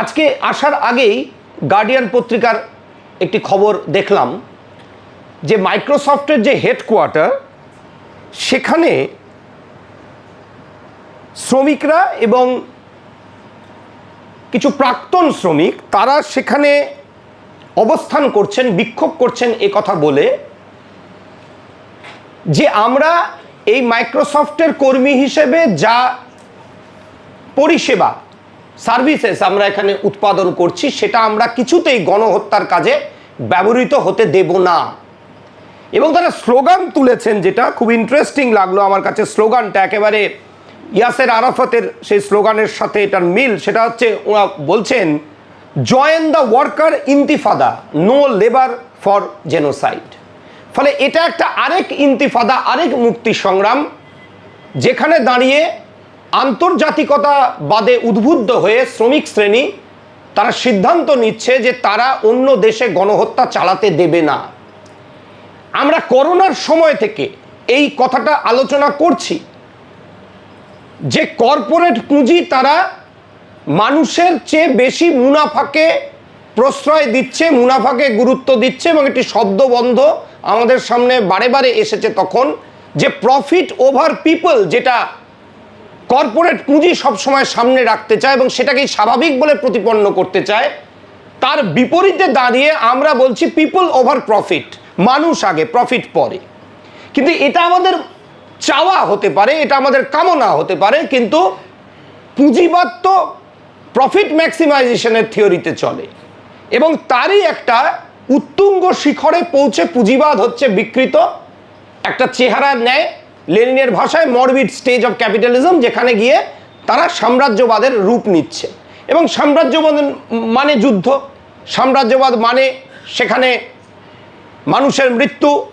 আজকে আসার আগেই গার্ডিয়ান পত্রিকার একটি খবর দেখলাম যে মাইক্রোসফটের যে হেডকোয়ার্টার সেখানে শ্রমিকরা এবং কিছু প্রাক্তন শ্রমিক, তারা সেখানে অবস্থান করছেন, বিক্ষোভ করছেন এ কথা বলে যে আমরা এই মাইক্রোসফটের কর্মী হিসেবে যা পরিষেবা সার্ভিসেস আমরা এখানে উৎপাদন করছি, সেটা আমরা কিছুতেই গণহত্যার কাজে ব্যবহৃত হতে দেব না। এবং তারা স্লোগান তুলেছেন যেটা খুব ইন্টারেস্টিং লাগল আমার কাছে, স্লোগানটা একেবারে ইয়াসের আরাফতের সেই স্লোগানের সাথে এটার মিল, সেটা হচ্ছে ওরা বলছেন join the worker intifada no labour for genocide ফলে এটা একটা আরেক ইন্তিফাদা আরেক মুক্তি সংগ্রাম, যেখানে দাঁড়িয়ে আন্তর্জাতিকতা বাদে উদ্বুদ্ধ হয়ে শ্রমিক শ্রেণি তারা সিদ্ধান্ত নিচ্ছে যে তারা অন্য দেশে গণহত্যা চালাতে দেবে না। আমরা করোনার সময় থেকে এই কথাটা আলোচনা করছি। যে কর্পোরেট পুঁজি তারা মানুষের চেয়ে বেশি মুনাফাকে প্রশ্রয় দিচ্ছে, মুনাফাকে গুরুত্ব দিচ্ছে এবং একটি শব্দবন্ধ আমাদের সামনে বারে বারে এসেছে তখন যে প্রফিট ওভার পিপল যেটা কর্পোরেট পুঁজি সবসময় সামনে রাখতে চায় এবং সেটাকেই স্বাভাবিক বলে প্রতিপন্ন করতে চায়। তার বিপরীতে দাঁড়িয়ে আমরা বলছি পিপল ওভার প্রফিট মানুষ আগে প্রফিট পরে। কিন্তু এটা আমাদের চাওয়া হতে পারে, এটা আমাদের কামনা হতে পারে, কিন্তু পুঁজিবাদ তো প্রফিট ম্যাক্সিমাইজেশনের থিওরিতে চলে। এবং তারই একটা উত্তুঙ্গ শিখরে পৌঁছে পুঁজিবাদ হচ্ছে বিকৃত, একটা চেহারা ন্যায় লেনিনের ভাষায় মরবিড স্টেজ অফ ক্যাপিটালিজম, যেখানে গিয়ে তারা সাম্রাজ্যবাদের রূপ নিচ্ছে। এবং সাম্রাজ্যবাদ মানে যুদ্ধ। সাম্রাজ্যবাদ মানে সেখানে মানুষের মৃত্যু।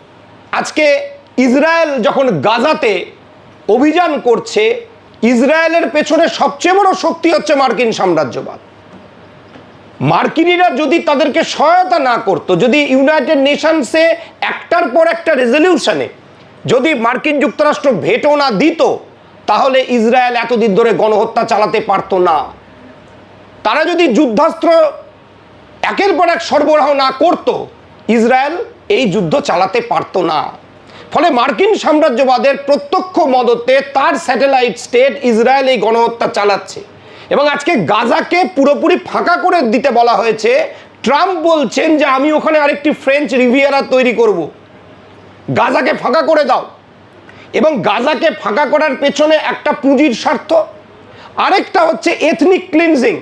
আজকে ইসরায়েল যখন গাজাতে অভিযান করছে, ইসরায়েলের পেছনে সবচেয়ে বড় শক্তি হচ্ছে মার্কিন সাম্রাজ্যবাদ। মার্কিনিরা যদি তাদেরকে সহায়তা না করতো, যদি ইউনাইটেড নেশনসে একটার পর একটা রেজলিউশনে যদি মার্কিন যুক্তরাষ্ট্র ভেটো না দিত, তাহলে ইসরায়েল এতদিন ধরে গণহত্যা চালাতে পারতো না। তারা যদি যুদ্ধাস্ত্র একের পর এক সরবরাহ না করত, ইসরায়েল এই যুদ্ধ চালাতে পারতো না। ফলে মার্কিন সাম্রাজ্যবাদের প্রত্যক্ষ মদতে তার স্যাটেলাইট স্টেট ইসরায়েল এই গণহত্যা চালাচ্ছে। এবং আজকে গাজাকে পুরোপুরি ফাঁকা করে দিতে বলা হয়েছে। ট্রাম্প বলছেন যে, আমি ওখানে আরেকটি ফ্রেঞ্চ রিভিয়ারা তৈরি করব। গাজাকে ফাঁকা করে দাও। এবং গাজাকে ফাঁকা করার পেছনে একটা পুঁজির স্বার্থ। আরেকটা হচ্ছে এথনিক ক্লিনজিং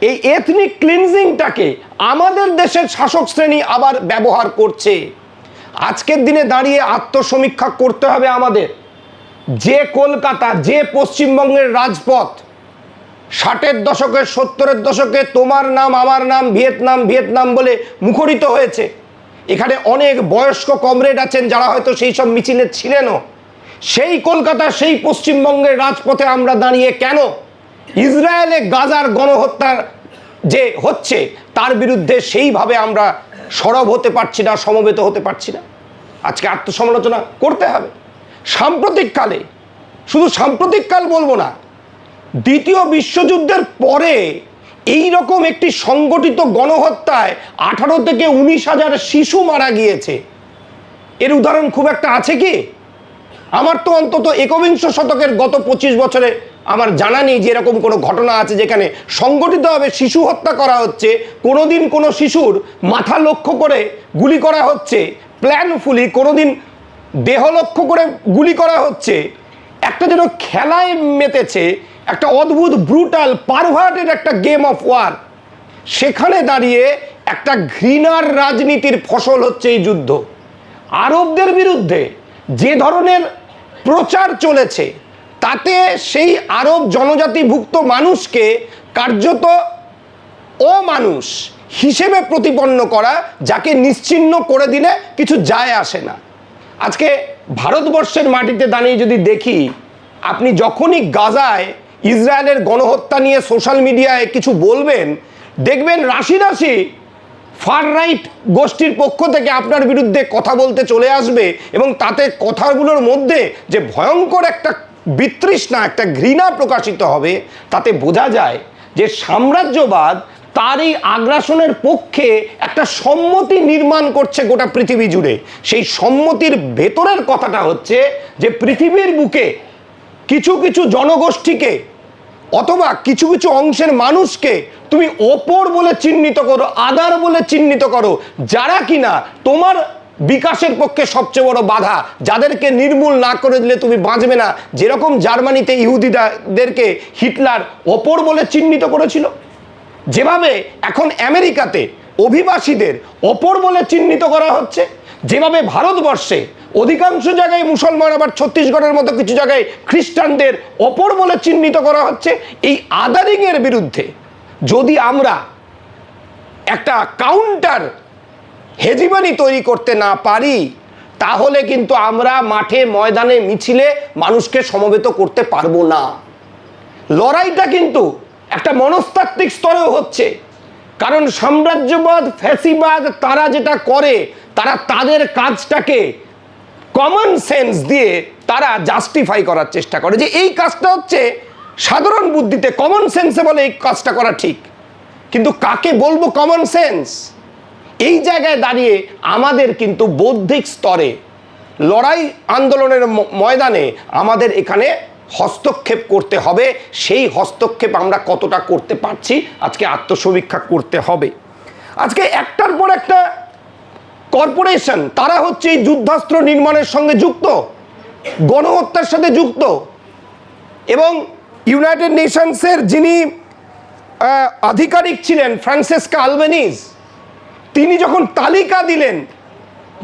এই এথনিক ক্লিনজিংটাকে আমাদের দেশের শাসক শ্রেণি আবার ব্যবহার করছে। আজকের দিনে দাঁড়িয়ে আত্মসমীক্ষা করতে হবে আমাদের। যে কলকাতা, যে পশ্চিমবঙ্গের রাজপথ, ষাটের দশকে সত্তরের দশকে তোমার নাম, আমার নাম, ভিয়েতনাম ভিয়েতনাম বলে মুখরিত হয়েছে। এখানে অনেক বয়স্ক কমরেড আছেন যারা হয়তো সেই সব মিছিলে ছিলেনও। সেই কলকাতা, সেই পশ্চিমবঙ্গের রাজপথে আমরা দাঁড়িয়ে কেন? ইসরায়েলে গাজার গণহত্যার যে হচ্ছে, তার বিরুদ্ধে সেইভাবে আমরা সরব হতে পারছি না, সমবেত হতে পারছি না। আজকে আত্মসমালোচনা করতে হবে। সাম্প্রতিককালে, শুধু সাম্প্রতিককাল বলব না, দ্বিতীয় বিশ্বযুদ্ধের পরে এই রকম একটি সংগঠিত গণহত্যায় আঠারো থেকে উনিশ হাজার শিশু মারা গিয়েছে। এর উদাহরণ খুব একটা আছে কি? আমার তো অন্তত একবিংশ শতকের গত পঁচিশ বছরে আমার জানা নেই যে এরকম কোনো ঘটনা আছে যেখানে সংগঠিতভাবে শিশু হত্যা করা হচ্ছে কোনো দিন কোনো শিশুর মাথা লক্ষ্য করে গুলি করা হচ্ছে প্ল্যানফুলি কোনো দিন দেহ লক্ষ্য করে গুলি করা হচ্ছে, একটা যেন খেলায় মেতেছে একটা অদ্ভুত ব্রুটাল পারভার্টেড একটা গেম অফ ওয়ার সেখানে দাঁড়িয়ে একটা ঘৃণার রাজনীতির ফসল হচ্ছে এই যুদ্ধ। আরবদের বিরুদ্ধে যে ধরনের প্রচার চলেছে, তাতে সেই আরব জনজাতিভুক্ত মানুষকে কার্যত অমানুষ হিসেবে প্রতিপন্ন করা, যাকে নিশ্চিহ্ন করে দিলে কিছু যায় আসে না। আজকে ভারতবর্ষের মাটিতে দাঁড়িয়ে যদি দেখি, আপনি যখনই গাজায় ইসরায়েলের গণহত্যা নিয়ে সোশ্যাল মিডিয়ায় কিছু বলবেন? দেখবেন রাশি রাশি ফার রাইট গোষ্ঠীর পক্ষ থেকে আপনার বিরুদ্ধে কথা বলতে চলে আসবে এবং তাতে কথাগুলোর মধ্যে যে ভয়ঙ্কর একটা বিতৃষ্ণা, একটা ঘৃণা প্রকাশিত হবে, তাতে বোঝা যায় যে সাম্রাজ্যবাদ তার এই আগ্রাসনের পক্ষে একটা সম্মতি নির্মাণ করছে গোটা পৃথিবী জুড়ে। সেই সম্মতির ভেতরের কথাটা হচ্ছে যে পৃথিবীর বুকে কিছু কিছু জনগোষ্ঠীকে অথবা কিছু কিছু অংশের মানুষকে তুমি ওপর বলে চিহ্নিত করো, আদার বলে চিহ্নিত করো, যারা কিনা তোমার বিকাশের পক্ষে সবচেয়ে বড় বাধা, যাদেরকে নির্মূল না করে দিলে তুমি বাঁচবে না। যেরকম জার্মানিতে ইহুদিদাদেরকে হিটলার ওপর বলে চিহ্নিত করেছিল, যেভাবে এখন আমেরিকাতে অভিবাসীদের অপর বলে চিহ্নিত করা হচ্ছে, যেভাবে ভারতবর্ষে অধিকাংশ জায়গায় মুসলমান, আবার ছত্তিশগড়ের মতো কিছু জায়গায় খ্রিস্টানদের অপর বলে চিহ্নিত করা হচ্ছে এই আদারিংয়ের বিরুদ্ধে। যদি আমরা একটা কাউন্টার হেজিমানি তৈরি করতে না পারি, তাহলে কিন্তু আমরা মাঠে, ময়দানে মিছিলে মানুষকে সমবেত করতে পারব না। লড়াইটা কিন্তু একটা মনস্তাত্ত্বিক স্তরেও হচ্ছে। কারণ সাম্রাজ্যবাদ, ফ্যাসিবাদ, তারা যেটা করে, তারা তাদের কাজটাকে কমন সেন্স দিয়ে তারা জাস্টিফাই করার চেষ্টা করে যে এই কাজটা হচ্ছে সাধারণ বুদ্ধিতে কমন সেন্সে বলে এই কাজটা করা ঠিক। কিন্তু কাকে বলব কমন সেন্স এই জায়গায় দাঁড়িয়ে আমাদের কিন্তু বৌদ্ধিক স্তরে লড়াই আন্দোলনের ময়দানে আমাদের এখানে হস্তক্ষেপ করতে হবে। সেই হস্তক্ষেপ আমরা কতটা করতে পারছি আজকে আত্মসমীক্ষা করতে হবে। আজকে একটার পর একটা কর্পোরেশন, তারা হচ্ছে এই যুদ্ধাস্ত্র নির্মাণের সঙ্গে যুক্ত, গণহত্যার সাথে যুক্ত। এবং ইউনাইটেড নেশনসের যিনি আধিকারিক ছিলেন ফ্রান্সেসকা আলবেনিজ তিনি যখন তালিকা দিলেন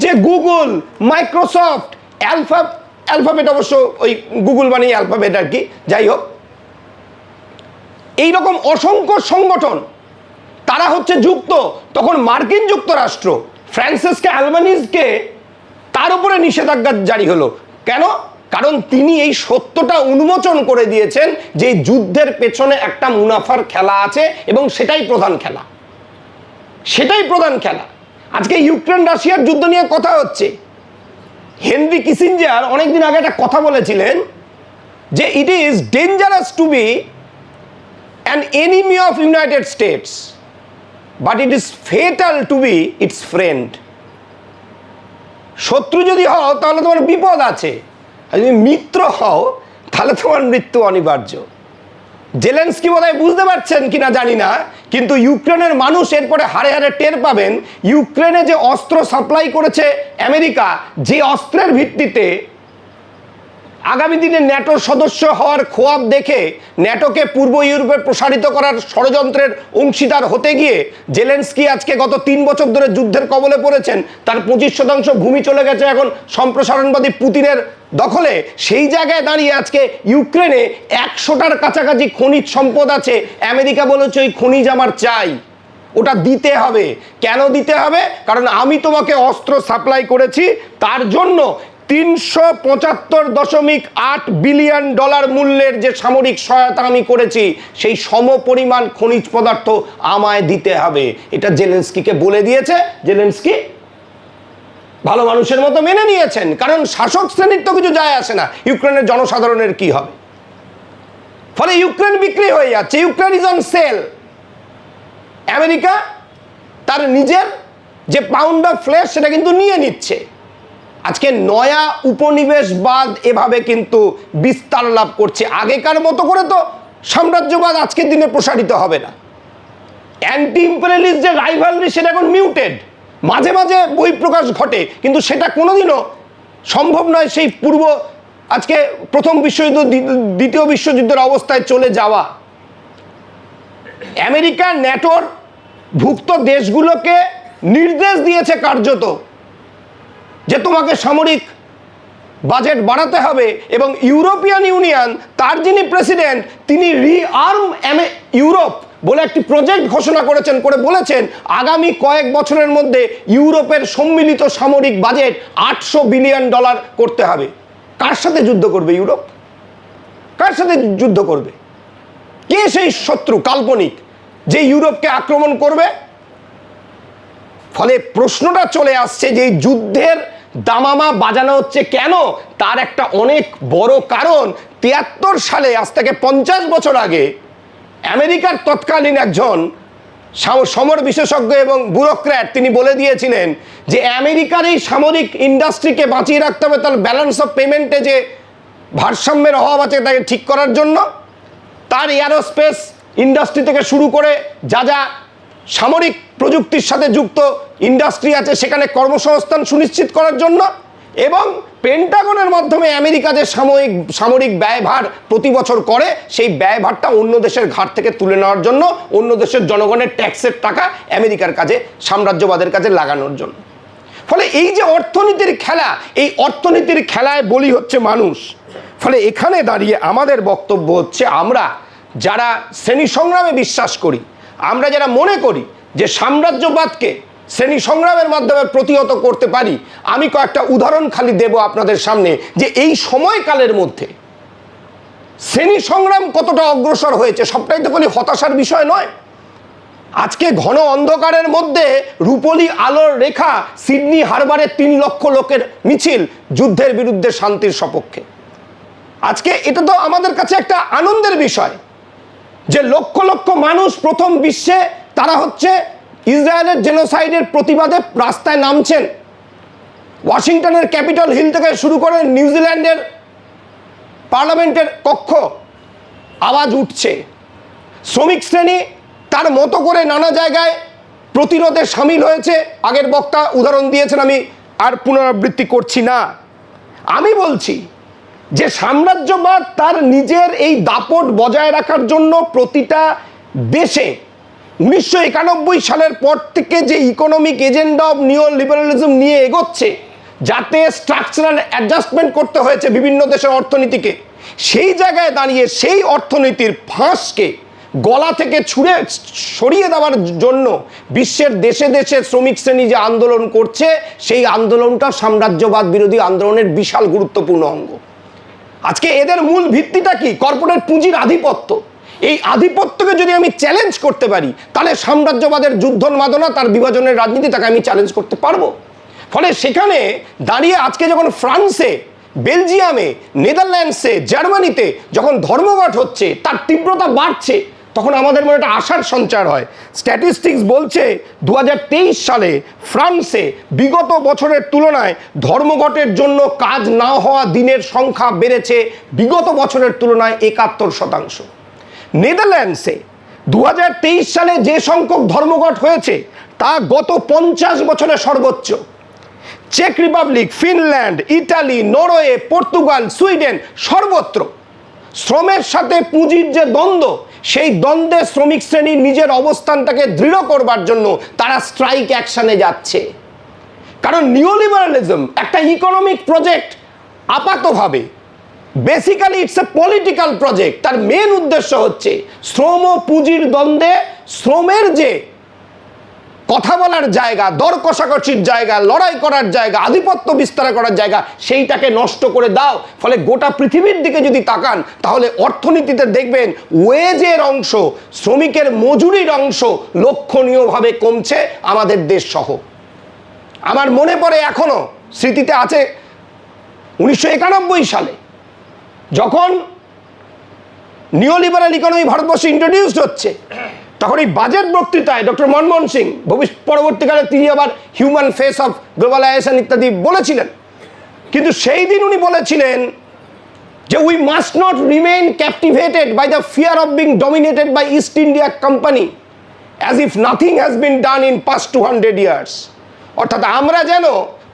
যে গুগল মাইক্রোসফট অ্যালফা অ্যালফাবেট অবশ্য ওই গুগল মানে অ্যালফাবেট আর কি, যাই হোক, এইরকম অসংখ্য সংগঠন, তারা হচ্ছে যুক্ত। তখন মার্কিন যুক্তরাষ্ট্র ফ্রান্সিসকে অ্যালবানিজকে তার উপরে নিষেধাজ্ঞা জারি হলো। কেন? কারণ তিনি এই সত্যটা উন্মোচন করে দিয়েছেন যে যুদ্ধের পেছনে একটা মুনাফার খেলা আছে এবং সেটাই প্রধান খেলা। সেটাই প্রধান খেলা। আজকে ইউক্রেন, রাশিয়ার যুদ্ধ নিয়ে কথা হচ্ছে। হেনরি কিসিঞ্জার অনেকদিন আগে একটা কথা বলেছিলেন যে it is dangerous to be an enemy of United States but it is fatal to be its friend শত্রু যদি হও, তাহলে তোমার বিপদ আছে। আর যদি মিত্র হও, তাহলে তোমার মৃত্যু অনিবার্য। জেলেন্স জেলেন্সকি বোধহয় বুঝতে পারছেন কিনা জানি না, কিন্তু ইউক্রেনের মানুষ এরপরে হারে হারে টের পাবেন, ইউক্রেনে যে অস্ত্র সাপ্লাই করেছে আমেরিকা, যে অস্ত্রের ভিত্তিতে আগামী দিনে ন্যাটোর সদস্য হওয়ার খোয়াব দেখে ন্যাটোকে পূর্ব ইউরোপে প্রসারিত করার ষড়যন্ত্রের অংশীদার হতে গিয়ে জেলেন্সকি আজকে গত তিন বছর ধরে যুদ্ধের কবলে পড়েছেন। তার পঁচিশ শতাংশ ভূমি চলে গেছে এখন সম্প্রসারণবাদী পুতিনের দখলে। সেই জায়গায় দাঁড়িয়ে আজকে ইউক্রেনে একশোটার কাছাকাছি খনিজ সম্পদ আছে। আমেরিকা বলেছে ওই খনিজ আমার চাই। ওটা দিতে হবে। কেন দিতে হবে? কারণ আমি তোমাকে অস্ত্র সাপ্লাই করেছি। তার জন্য তিনশো পঁচাত্তর দশমিক আট বিলিয়ন ডলার মূল্যের যে সামরিক সহায়তা আমি করেছি, সেই সম পরিমাণ খনিজ পদার্থ আমায় দিতে হবে। এটা জেলেন্সকিকে বলে দিয়েছে। জেলেন্সকি ভালো মানুষের মতো মেনে নিয়েছেন, কারণ শাসক শ্রেণির তো কিছু যায় আসে না। ইউক্রেনের জনসাধারণের কি হবে? ফলে ইউক্রেন বিক্রি হয়ে যাচ্ছে। Ukraine is on sale America তার নিজের যে পাউন্ড অফ ফ্লেশ সেটা কিন্তু নিয়ে নিচ্ছে। আজকে নয়া উপনিবেশবাদ এভাবে কিন্তু বিস্তার লাভ করছে। আগেকার মতো করে তো সাম্রাজ্যবাদ আজকের দিনে প্রসারিত হবে না। অ্যান্টি ইম্পেরিয়ালিস্ট যে রাইভালরি সেটা এখন মিউটেড মাঝে মাঝে বই প্রকাশ ঘটে, কিন্তু সেটা কোনোদিনও সম্ভব নয় সেই পূর্ব, আজকে প্রথম বিশ্বযুদ্ধ দ্বিতীয় বিশ্বযুদ্ধের অবস্থায় চলে যাওয়া। আমেরিকা ন্যাটোর ভুক্ত দেশগুলোকে নির্দেশ দিয়েছে কার্যত যে তোমাকে সামরিক বাজেট বাড়াতে হবে এবং ইউরোপিয়ান ইউনিয়ন, তার যিনি প্রেসিডেন্ট, তিনি রিআর্ম ইউরোপ বলে একটি প্রজেক্ট ঘোষণা করেছেন, করে বলেছেন, আগামী কয়েক বছরের মধ্যে ইউরোপের সম্মিলিত সামরিক বাজেট আটশো বিলিয়ন ডলার করতে হবে। কার সাথে যুদ্ধ করবে ইউরোপ? কার সাথে যুদ্ধ করবে? কে সেই শত্রু কাল্পনিক যে ইউরোপকে আক্রমণ করবে? ফলে প্রশ্নটা চলে আসছে যে যুদ্ধের দামামা বাজানো হচ্ছে কেন? তার একটা অনেক বড় কারণ, তিয়াত্তর সালে, আজ থেকে পঞ্চাশ বছর আগে, আমেরিকার তৎকালীন একজন সাম- সমর বিশেষজ্ঞ এবং ব্যুরোক্র্যাট, তিনি বলে দিয়েছিলেন যে আমেরিকার এই সামরিক ইন্ডাস্ট্রিকে বাঁচিয়ে রাখতে হবে তার ব্যালেন্স অফ পেমেন্টে যে ভারসাম্যের অভাব আছে তাকে ঠিক করার জন্য। তার এয়ারোস্পেস ইন্ডাস্ট্রি থেকে শুরু করে যা যা সামরিক প্রযুক্তির সাথে যুক্ত ইন্ডাস্ট্রি আছে, সেখানে কর্মসংস্থান সুনিশ্চিত করার জন্য এবং পেন্টাগনের মাধ্যমে আমেরিকা যে সাময়িক, সামরিক ব্যয়ভার প্রতি বছর করে, সেই ব্যয়ভারটা অন্য দেশের ঘাট থেকে তুলে নেওয়ার জন্য, অন্য দেশের জনগণের ট্যাক্সের টাকা আমেরিকার কাজে, সাম্রাজ্যবাদের কাছে লাগানোর জন্য। ফলে এই যে অর্থনীতির খেলা, এই অর্থনীতির খেলায় বলি হচ্ছে মানুষ। ফলে এখানে দাঁড়িয়ে আমাদের বক্তব্য হচ্ছে আমরা, যারা শ্রেণি সংগ্রামে বিশ্বাস করি আমরা যারা মনে করি যে সাম্রাজ্যবাদকে শ্রেণি সংগ্রামের মাধ্যমে প্রতিহত করতে পারি, আমি কয়েকটা উদাহরণ খালি দেব আপনাদের সামনে যে এই সময়কালের মধ্যে শ্রেণি সংগ্রাম কতটা অগ্রসর হয়েছে সবটাই তো কোনো হতাশার বিষয় নয়। আজকে ঘন অন্ধকারের মধ্যে রূপলি আলোর রেখা সিডনি হারবারে তিন লক্ষ লোকের মিছিল যুদ্ধের বিরুদ্ধে শান্তির সপক্ষে। আজকে এটা তো আমাদের কাছে একটা আনন্দের বিষয়। যে লক্ষ লক্ষ মানুষ প্রথম বিশ্বে, তারা হচ্ছে ইসরায়েলের জেনোসাইডের প্রতিবাদে রাস্তায় নামছেন। ওয়াশিংটনের ক্যাপিটাল হিল থেকে শুরু করে নিউজিল্যান্ডের পার্লামেন্টের কক্ষ আওয়াজ উঠছে। শ্রমিক শ্রেণি তার মতো করে নানা জায়গায় প্রতিরোধে সামিল হয়েছে। আগের বক্তা উদাহরণ দিয়েছেন আমি, আর পুনরাবৃত্তি করছি না। আমি বলছি যে সাম্রাজ্যবাদ তার নিজের এই দাপট বজায় রাখার জন্য প্রতিটা দেশে উনিশশো একানব্বই সালের পর থেকে যে economic agenda of neo liberalism নিয়ে এগোচ্ছে, যাতে স্ট্রাকচারাল অ্যাডজাস্টমেন্ট করতে হয়েছে বিভিন্ন দেশের অর্থনীতিকে, সেই জায়গায় দাঁড়িয়ে সেই অর্থনীতির ফাঁসকে গলা থেকে ছুঁড়ে সরিয়ে দেওয়ার জন্য বিশ্বের দেশে দেশে শ্রমিক শ্রেণি যে আন্দোলন করছে, সেই আন্দোলনটা সাম্রাজ্যবাদ বিরোধী আন্দোলনের বিশাল গুরুত্বপূর্ণ অঙ্গ। আজকে এদের মূল ভিত্তিটা কি? কর্পোরেট পুঁজির আধিপত্য। এই আধিপত্যকে যদি আমি চ্যালেঞ্জ করতে পারি, তাহলে সাম্রাজ্যবাদের যুদ্ধোন্মাদনা তার বিভাজনের রাজনীতি তাকে আমি চ্যালেঞ্জ করতে পারব। ফলে সেখানে দাঁড়িয়ে আজকে যখন ফ্রান্সে, বেলজিয়ামে, নেদারল্যান্ডসে, জার্মানিতে যখন ধর্মঘট হচ্ছে, তার তীব্রতা বাড়ছে তখন আমাদের মনে একটা আশার সঞ্চার হয়। স্ট্যাটিস্টিক্স বলছে দু হাজার তেইশ সালে ফ্রান্সে বিগত বছরের তুলনায় ধর্মঘটের জন্য কাজ না হওয়া দিনের সংখ্যা বেড়েছে বিগত বছরের তুলনায় একাত্তর শতাংশ। নেদারল্যান্ডসে দু হাজার তেইশ সালে যে সংখ্যক ধর্মঘট হয়েছে, তা গত পঞ্চাশ বছরের সর্বোচ্চ। Check Republic Finland Italy Norway Portugal Sweden সর্বত্র। শ্রমের সাথে পুঁজির যে দ্বন্দ্ব সেই দ্বন্দ্বে শ্রমিক শ্রেণির নিজের অবস্থানটাকে দৃঢ় করবার জন্য তারা স্ট্রাইক অ্যাকশানে যাচ্ছে। কারণ নিওলিবারালিজম একটা economic project আপাতভাবে basically it's a political project তার মেন উদ্দেশ্য হচ্ছে শ্রম ও পুঁজির দ্বন্দ্বে শ্রমের যে কথা বলার জায়গা, দর কষাকষির জায়গা, লড়াই করার জায়গা, আধিপত্য বিস্তার করার জায়গা, সেইটাকে নষ্ট করে দাও। ফলে গোটা পৃথিবীর দিকে যদি তাকান, তাহলে অর্থনীতিতে দেখবেন ওয়েজের অংশ, শ্রমিকের মজুরির অংশ লক্ষণীয়ভাবে কমছে আমাদের দেশ সহ আমার মনে পড়ে এখনও, স্মৃতিতে আছে উনিশশো একানব্বই সালে, যখন নিওলিবারাল ইকোনমি ভারতবর্ষে ইন্ট্রোডিউসড হচ্ছে তখন এই বাজেট বক্তৃতায় ডক্টর মনমোহন সিং, ভবিষ্যৎ পরবর্তীকালে তিনি আবার হিউম্যান ফেস অফ গ্লোবালাইজেশন ইত্যাদি বলেছিলেন। কিন্তু সেই দিন উনি বলেছিলেন যে we must not remain captivated by the fear of being dominated by East India company as if nothing has been done in past two hundred years অর্থাৎ আমরা যেন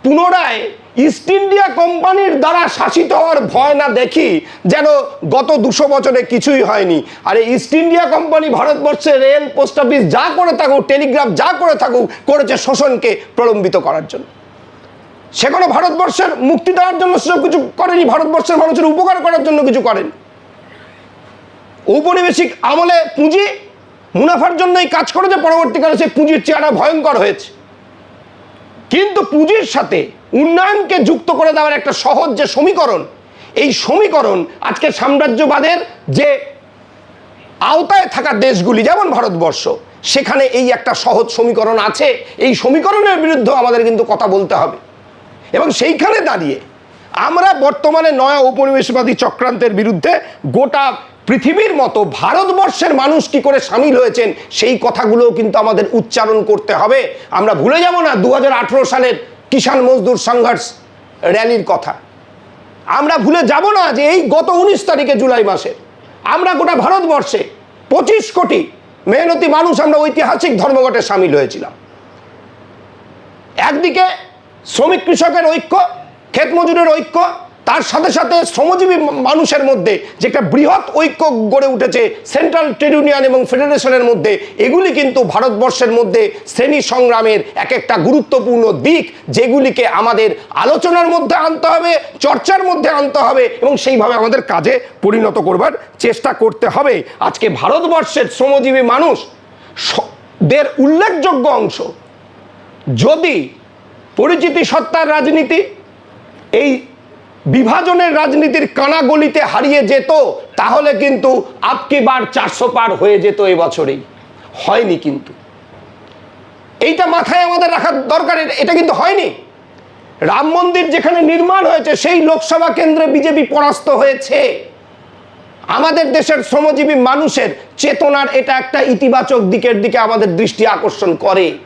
পুনরায় ইস্ট ইন্ডিয়া কোম্পানির দ্বারা শাসিত হওয়ার ভয় না দেখি যেন গত দুশো বছরে কিছুই হয়নি। আর ইস্ট ইন্ডিয়া কোম্পানি ভারতবর্ষে রেল, পোস্ট অফিস যা করে থাকুক, টেলিগ্রাফ যা করে থাকুক, করেছে শোষণকে প্রলম্বিত করার জন্য। সে কোনো ভারতবর্ষের মুক্তি দেওয়ার জন্য সেসব কিছু করেনি, ভারতবর্ষের মানুষের উপকার করার জন্য কিছু করেনি। ঔপনিবেশিক আমলে পুঁজি মুনাফার জন্যই কাজ করেছে, পরবর্তীকালে সেই পুঁজির চেহারা ভয়ঙ্কর হয়েছে। কিন্তু পুঁজির সাথে উন্নয়নকে যুক্ত করে দেওয়ার একটা সহজ যে সমীকরণ, এই সমীকরণ আজকে সাম্রাজ্যবাদের যে আওতায় থাকা দেশগুলি, যেমন ভারতবর্ষ, সেখানে এই একটা সহজ সমীকরণ আছে। এই সমীকরণের বিরুদ্ধে আমাদের কিন্তু কথা বলতে হবে। এবং সেইখানে দাঁড়িয়ে আমরা বর্তমানে নয়া উপনিবেশবাদী চক্রান্তের বিরুদ্ধে গোটা পৃথিবীর মতো ভারতবর্ষের মানুষ কি করে সামিল হয়েছেন, সেই কথাগুলোও কিন্তু আমাদের উচ্চারণ করতে হবে। আমরা ভুলে যাব না, দু হাজার আঠেরো সালের কিষাণ মজদুর সংঘর্ষ র্যালির কথা। আমরা ভুলে যাব না যে এই গত উনিশ তারিখে জুলাই মাসে আমরা গোটা ভারতবর্ষে পঁচিশ কোটি মেহনতি মানুষ আমরা ঐতিহাসিক ধর্মঘটে সামিল হয়েছিলাম। একদিকে শ্রমিক কৃষকের ঐক্য, ক্ষেত মজুরের ঐক্য তার সাথে সাথে শ্রমজীবী মানুষের মধ্যে যে একটা বৃহৎ ঐক্য গড়ে উঠেছে সেন্ট্রাল ট্রেড ইউনিয়ন এবং ফেডারেশনের মধ্যে, এগুলি কিন্তু ভারতবর্ষের মধ্যে শ্রেণি সংগ্রামের এক একটা গুরুত্বপূর্ণ দিক যেগুলিকে আমাদের আলোচনার মধ্যে আনতে হবে, চর্চার মধ্যে আনতে হবে এবং সেইভাবে আমাদের কাজে পরিণত করবার চেষ্টা করতে হবে। আজকে ভারতবর্ষের শ্রমজীবী মানুষ দের উল্লেখযোগ্য অংশ, যদি পরিচিতি সত্তার রাজনীতি, এই বিভাজনের রাজনীতির কানাগলিতে হারিয়ে যেত, তাহলে কিন্তু আপকি বার চারশো পার হয়ে যেত এবছরেই। হয়নি কিন্তু। এইটা মাথায় আমাদের রাখার দরকার, এটা- কিন্তু হয়নি। রাম মন্দির যেখানে নির্মাণ হয়েছে, সেই লোকসভা কেন্দ্রে বিজেপি পরাস্ত হয়েছে। আমাদের দেশের শ্রমজীবী মানুষের চেতনার এটা একটা ইতিবাচক দিকের দিকে আমাদের দৃষ্টি আকর্ষণ করে।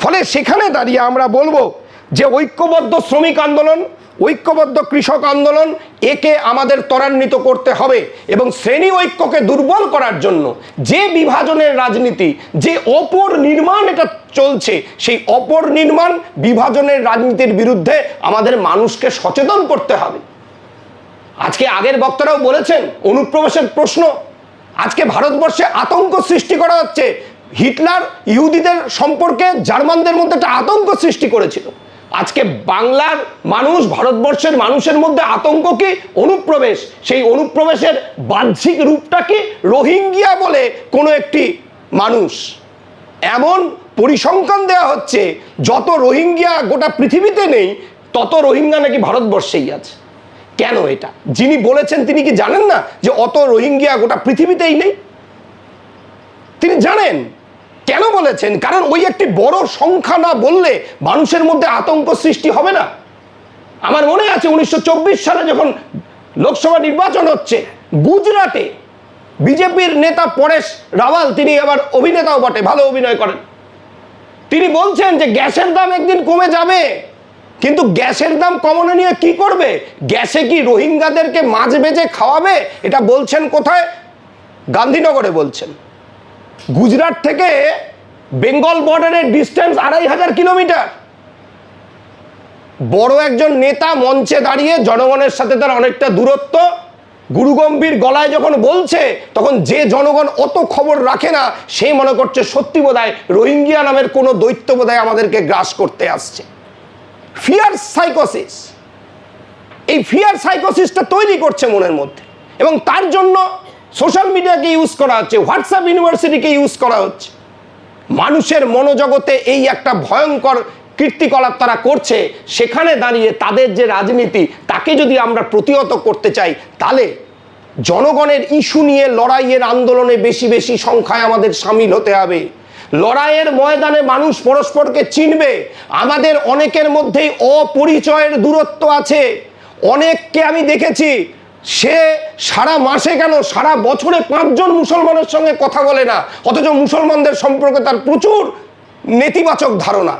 ফলে সেখানে দাঁড়িয়ে আমরা বলব যে ঐক্যবদ্ধ শ্রমিক আন্দোলন ঐক্যবদ্ধ কৃষক আন্দোলন একে আমাদের ত্বরান্বিত করতে হবে এবং শ্রেণি ঐক্যকে দুর্বল করার জন্য যে বিভাজনের রাজনীতি, যে অপর নির্মাণ এটা চলছে, সেই অপর নির্মাণ বিভাজনের রাজনীতির বিরুদ্ধে আমাদের মানুষকে সচেতন করতে হবে। আজকে আগের বক্তারাও বলেছেন, অনুপ্রবেশের প্রশ্ন, আজকে ভারতবর্ষে আতঙ্ক সৃষ্টি করা হচ্ছে। হিটলার ইহুদিদের সম্পর্কে জার্মানদের মধ্যে একটা আতঙ্ক সৃষ্টি করেছিল। আজকে বাংলার মানুষ, ভারতবর্ষের মানুষের মধ্যে আতঙ্ক কি? অনুপ্রবেশ। সেই অনুপ্রবেশের বাহ্যিক রূপটা কি? রোহিঙ্গিয়া বলে কোনো একটি মানুষ। এমন পরিসংখ্যান দেওয়া হচ্ছে, যত রোহিঙ্গিয়া গোটা পৃথিবীতে নেই, তত রোহিঙ্গা নাকি ভারতবর্ষেই আছে। কেন এটা? যিনি বলেছেন তিনি কি জানেন না যে অত রোহিঙ্গিয়া গোটা পৃথিবীতেই নেই? তিনি জানেন কেন বলেছেন? কারণ ওই একটি বড় সংখ্যা না বললে মানুষের মধ্যে আতঙ্ক সৃষ্টি হবে না। আমার মনে আছে উনিশশো চব্বিশ সালে যখন লোকসভা নির্বাচন হচ্ছে, গুজরাটে বিজেপির নেতা পরেশ রাওয়াল, তিনি আবার অভিনেতাও বটে, ভালো অভিনয় করেন। তিনি বলছেন যে গ্যাসের দাম একদিন কমে যাবে, কিন্তু গ্যাসের দাম কমানো নিয়ে কি করবে? গ্যাসে কি রোহিঙ্গাদেরকে মাছ বেজে খাওয়াবে? এটা বলছেন কোথায়? গান্ধীনগরে বলছেন। গুজরাট থেকে বেঙ্গল বর্ডারের ডিস্টেন্স আড়াই হাজার কিলোমিটার। বড় একজন নেতা মঞ্চে দাঁড়িয়ে জনগণের সাথে তার অনেকটা দূরত্ব। গুরুগম্ভীর গলায় যখন বলছে, তখন যে জনগণ অত খবর রাখে না সেই মনে করছে সত্যি বোধহয় রোহিঙ্গিয়া নামের কোনো দৈত্য বোধহয় আমাদেরকে গ্রাস করতে আসছে। ফিয়ার সাইকোসিস। এই ফিয়ার সাইকোসিসটা তৈরি করছে মনের মধ্যে। এবং তার জন্য সোশ্যাল মিডিয়াকে ইউজ করা হচ্ছে হোয়াটসঅ্যাপ ইউনিভার্সিটিকে ইউজ করা হচ্ছে। মানুষের মনোজগতে এই একটা ভয়ঙ্কর কীর্তিকলাপ তারা করছে, সেখানে দাঁড়িয়ে তাদের যে রাজনীতি, তাকে যদি আমরা প্রতিহত করতে চাই, তাহলে জনগণের ইস্যু নিয়ে লড়াইয়ের আন্দোলনে বেশি বেশি সংখ্যায় আমাদের সামিল হতে হবে। লড়াইয়ের ময়দানে মানুষ পরস্পরকে চিনবে, আমাদের অনেকের মধ্যেই অপরিচয়ের দূরত্ব আছে। অনেককে আমি দেখেছি সে সারা মাসে কেন, সারা বছরে পাঁচজন মুসলমানের সঙ্গে কথা বলে না? অথচ মুসলমানদের সম্পর্কে তার প্রচুর নেতিবাচক ধারণা।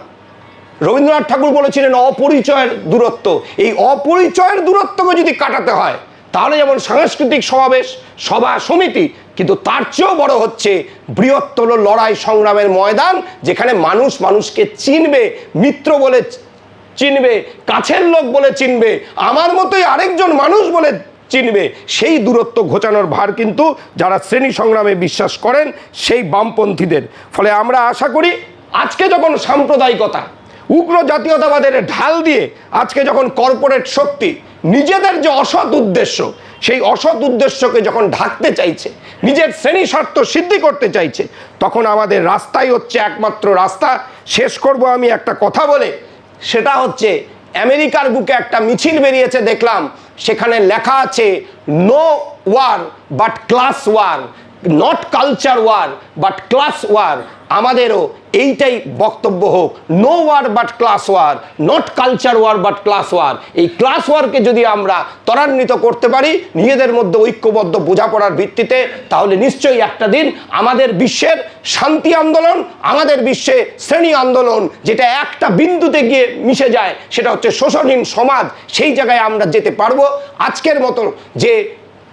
রবীন্দ্রনাথ ঠাকুর বলেছিলেন, অপরিচয়ের দূরত্ব। এই অপরিচয়ের দূরত্বকে যদি কাটাতে হয়, তাহলে যেমন সাংস্কৃতিক সমাবেশ, সভা, সমিতি, কিন্তু তার চেয়েও বড় হচ্ছে বৃহত্তর লড়াই সংগ্রামের ময়দান, যেখানে মানুষ মানুষকে চিনবে, মিত্র বলে চিনবে, কাছের লোক বলে চিনবে, আমার মতোই আরেকজন মানুষ বলে চিনবে। সেই দূরত্ব ঘোচানোর ভার কিন্তু যারা শ্রেণি সংগ্রামে বিশ্বাস করেন, সেই বামপন্থীদের। ফলে আমরা আশা করি আজকে যখন সাম্প্রদায়িকতা, উগ্র জাতীয়তাবাদের ঢাল দিয়ে আজকে যখন কর্পোরেট শক্তি, নিজেদের যে অসৎ উদ্দেশ্য, সেই অসৎ উদ্দেশ্যকে যখন ঢাকতে চাইছে, নিজের শ্রেণি স্বার্থ সিদ্ধি করতে চাইছে, তখন আমাদের রাস্তাই হচ্ছে একমাত্র রাস্তা। শেষ করব আমি একটা কথা বলে, সেটা হচ্ছে আমেরিকার বুকে একটা মিছিল বেরিয়েছে, দেখলাম। সেখানে লেখা আছে no war but class war not culture war but class war আমাদেরও এইটাই বক্তব্য হোক। No war but class war not culture war but class war এই ক্লাস ওয়ারকে যদি আমরা ত্বরান্বিত করতে পারি, নিজেদের মধ্যে ঐক্যবদ্ধ বোঝাপড়ার ভিত্তিতে, তাহলে নিশ্চয়ই একটা দিন আমাদের বিশ্বের শান্তি আন্দোলন, আমাদের বিশ্বে শ্রেণি আন্দোলন, যেটা একটা বিন্দুতে গিয়ে মিশে যায়, সেটা হচ্ছে শোষণহীন সমাজ, সেই জায়গায় আমরা যেতে পারব। আজকের মতো যে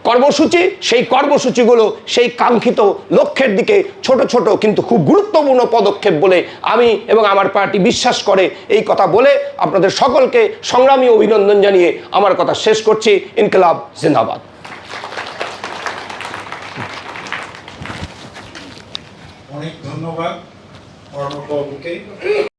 কর্মসূচি, সেই কর্মসূচিগুলো সেই কাঙ্ক্ষিত লক্ষ্যের দিকে ছোট ছোট কিন্তু খুব গুরুত্বপূর্ণ পদক্ষেপ বলে আমি এবং আমার পার্টি বিশ্বাস করে এই কথা বলে আপনাদের সকলকে সংগ্রামী অভিনন্দন জানিয়ে আমার কথা শেষ করছি। ইনকলাব জিন্দাবাদ। অনেক ধন্যবাদ